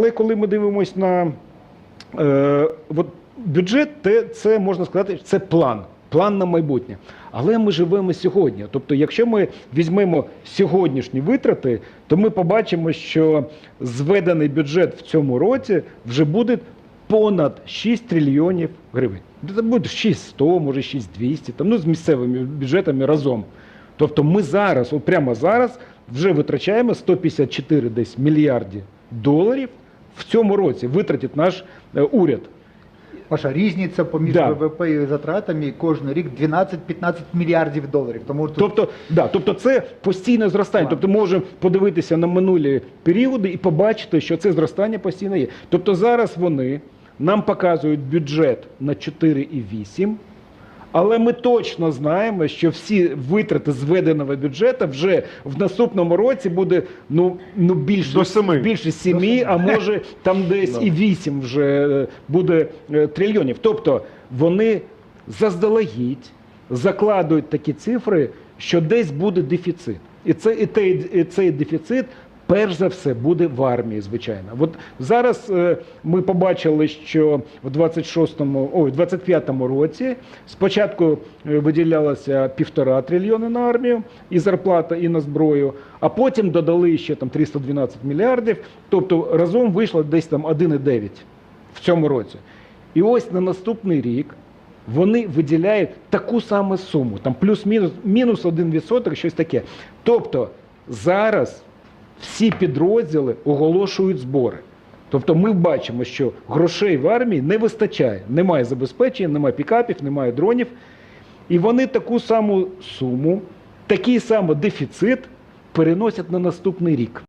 Але коли ми дивимося на е, от бюджет, те, це можна сказати, це план. План на майбутнє. Але ми живемо сьогодні. Тобто, якщо ми візьмемо сьогоднішні витрати, то ми побачимо, що зведений бюджет в цьому році вже буде понад 6 трильйонів гривень. Це буде 6100, може 6200, там, ну, з місцевими бюджетами разом. Тобто ми зараз, от прямо зараз, вже витрачаємо 154 десь мільярдів доларів в цьому році витратить наш е, уряд. Ваша різниця поміж Да. ВВП і затратами кожен рік 12-15 мільярдів доларів. Тому тут Тобто, да, тобто це постійне зростання. Тобто можемо подивитися на минулі періоди і побачити, що це зростання постійно є. Тобто зараз вони нам показують бюджет на 4,8, але ми точно знаємо, що всі витрати зведеного бюджету вже в наступному році буде ну, ну більше, До семи. більше 7, а може там десь і 8 вже е, буде е, трильйонів. Тобто вони заздалегідь закладують такі цифри, що десь буде дефіцит. І, це, і, те, і цей дефіцит, перш за все, буде в армії, звичайно. От зараз е, ми побачили, що в 26-му, ой, 25-му році спочатку е, виділялося півтора трильйони на армію і зарплата, і на зброю, а потім додали ще там 312 мільярдів. Тобто разом вийшло десь там 1,9 в цьому році. І ось на наступний рік вони виділяють таку саму суму, там плюс-мінус мінус 1%, щось таке. Тобто зараз всі підрозділи оголошують збори. Тобто ми бачимо, що грошей в армії не вистачає. Немає забезпечення, немає пікапів, немає дронів. І вони таку саму суму, такий самий дефіцит переносять на наступний рік.